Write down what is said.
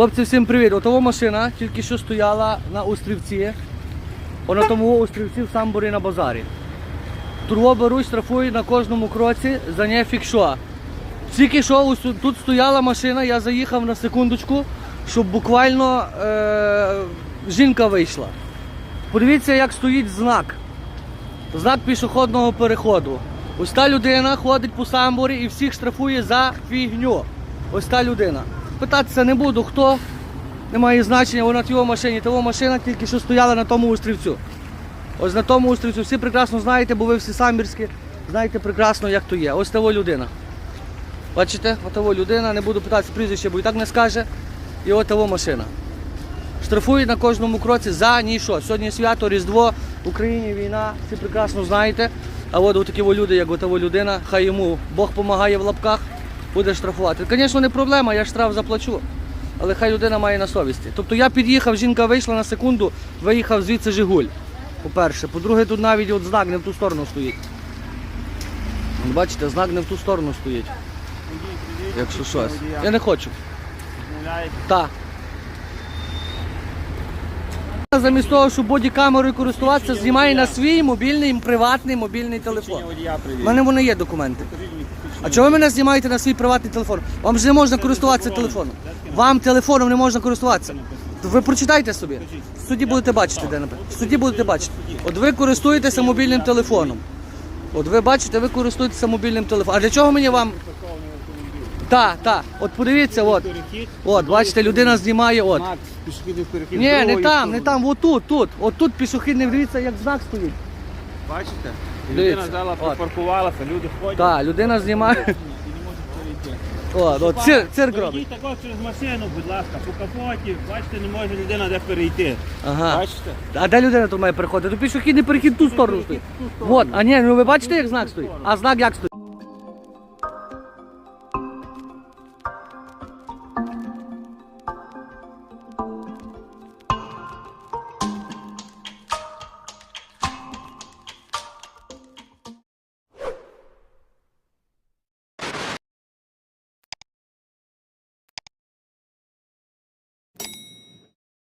Хлопці, всім привіт. Отова машина тільки що стояла на острівці. О, на тому острівці в Самборі на базарі. Турбо беруть, штрафують на кожному кроці за нефік що. Тільки що тут стояла машина, я заїхав на секундочку, щоб буквально е- жінка вийшла. Подивіться, як стоїть знак. Знак пішохідного переходу. Ось та людина ходить по самборі і всіх штрафує за фігню. Ось та людина. Питатися не буду, хто. Немає значення, вона в його машині. Того машина тільки що стояла на тому острівцю. Ось на тому острівцю. Всі прекрасно знаєте, бо ви всі самбірські, знаєте прекрасно, як то є. Ось того людина. Бачите, отого людина, не буду питатися прізвище, бо і так не скаже. І от того машина. Штрафують на кожному кроці за ніщо. Сьогодні свято, Різдво, в Україні війна, всі прекрасно знаєте. А от такі люди, як отова людина, хай йому Бог допомагає в лапках, буде штрафувати. Звісно, не проблема, я штраф заплачу. Але хай людина має на совісті. Тобто я під'їхав, жінка вийшла на секунду, виїхав звідси Жигуль. По-перше. По-друге, тут навіть от знак не в ту сторону стоїть. Бачите, знак не в ту сторону стоїть. Якщо щось. Я не хочу. Так. Замість того, щоб бодікамерою користуватися, знімає на свій мобільний приватний мобільний телефон. У мене вони є документи. А чого ви мене знімаєте на свій приватний телефон? Вам ж не можна користуватися телефоном. Вам телефоном не можна користуватися. Ви прочитайте собі. В суді будете бачити, де написано. В суді будете бачити. От ви користуєтеся мобільним телефоном. От ви бачите, ви користуєтеся мобільним телефоном. А для чого мені вам? Так, так. От подивіться, от. От, бачите, людина знімає, от. Знак пішохідний перехід. Ні, не там, не там, отут, тут. Отут пішохідний, дивіться, як знак стоїть. Бачите? Дивіться, Людина взяла, от. припаркувалася, люди ходять. Так, людина знімає. І не можуть перейти. От, от, цир, цирк робить. Перейдіть також через машину, будь ласка, по капоті. Бачите, не може людина де перейти. Ага. Бачите? А де людина тут має переходити? То пішохідний перехід в ту сторону стоїть. От, а ні, ну ви бачите, як знак стоїть? А знак як стоїть?